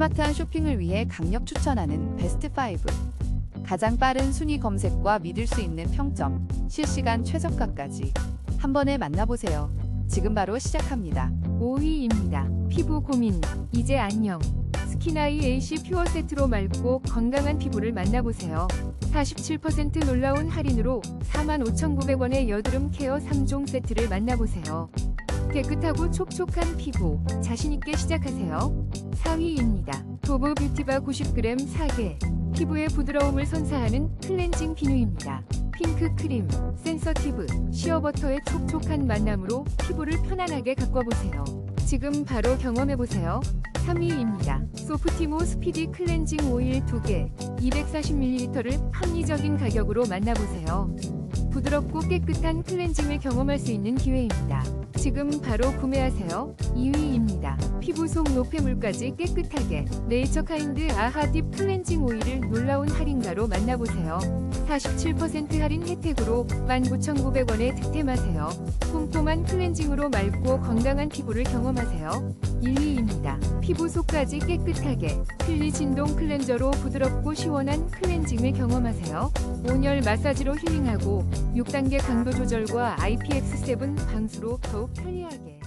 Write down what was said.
스마트한 쇼핑을 위해 강력 추천하는 베스트 5. 가장 빠른 순위 검색과 믿을 수 있는 평점, 실시간 최저가까지 한 번에 만나보세요. 지금 바로 시작합니다. 5위입니다. 피부 고민, 이제 안녕. 스키나이 AC 퓨어 세트로 맑고 건강한 피부를 만나보세요. 47% 놀라운 할인으로 45,900원의 여드름 케어 3종 세트를 만나보세요. 깨끗하고 촉촉한 피부, 자신있게 시작하세요. 4위입니다. 도브 뷰티바 90g 4개. 피부의 부드러움을 선사하는 클렌징 비누입니다. 핑크 크림, 센서티브, 시어버터의 촉촉한 만남으로 피부를 편안하게 가꿔보세요. 지금 바로 경험해보세요. 3위입니다. 소프티모 스피디 클렌징 오일 2개, 240ml를 합리적인 가격으로 만나보세요. 부드럽고 깨끗한 클렌징을 경험할 수 있는 기회입니다. 지금 바로 구매하세요. 2위입니다. 피부 속 노폐물까지 깨끗하게 네이처 카인드 아하 딥 클렌징 오일을 놀라운 할인가로 만나보세요. 47% 할인 혜택으로 19,900원에 득템하세요. 꼼꼼한 클렌징으로 맑고 건강한 피부를 경험하세요. 1위입니다. 피부 속까지 깨끗하게 필리 진동 클렌저로 부드럽고 시원한 클렌징을 경험하세요. 온열 마사지로 힐링하고 6단계 강도 조절과 IPX7 방수로 더욱 편리하게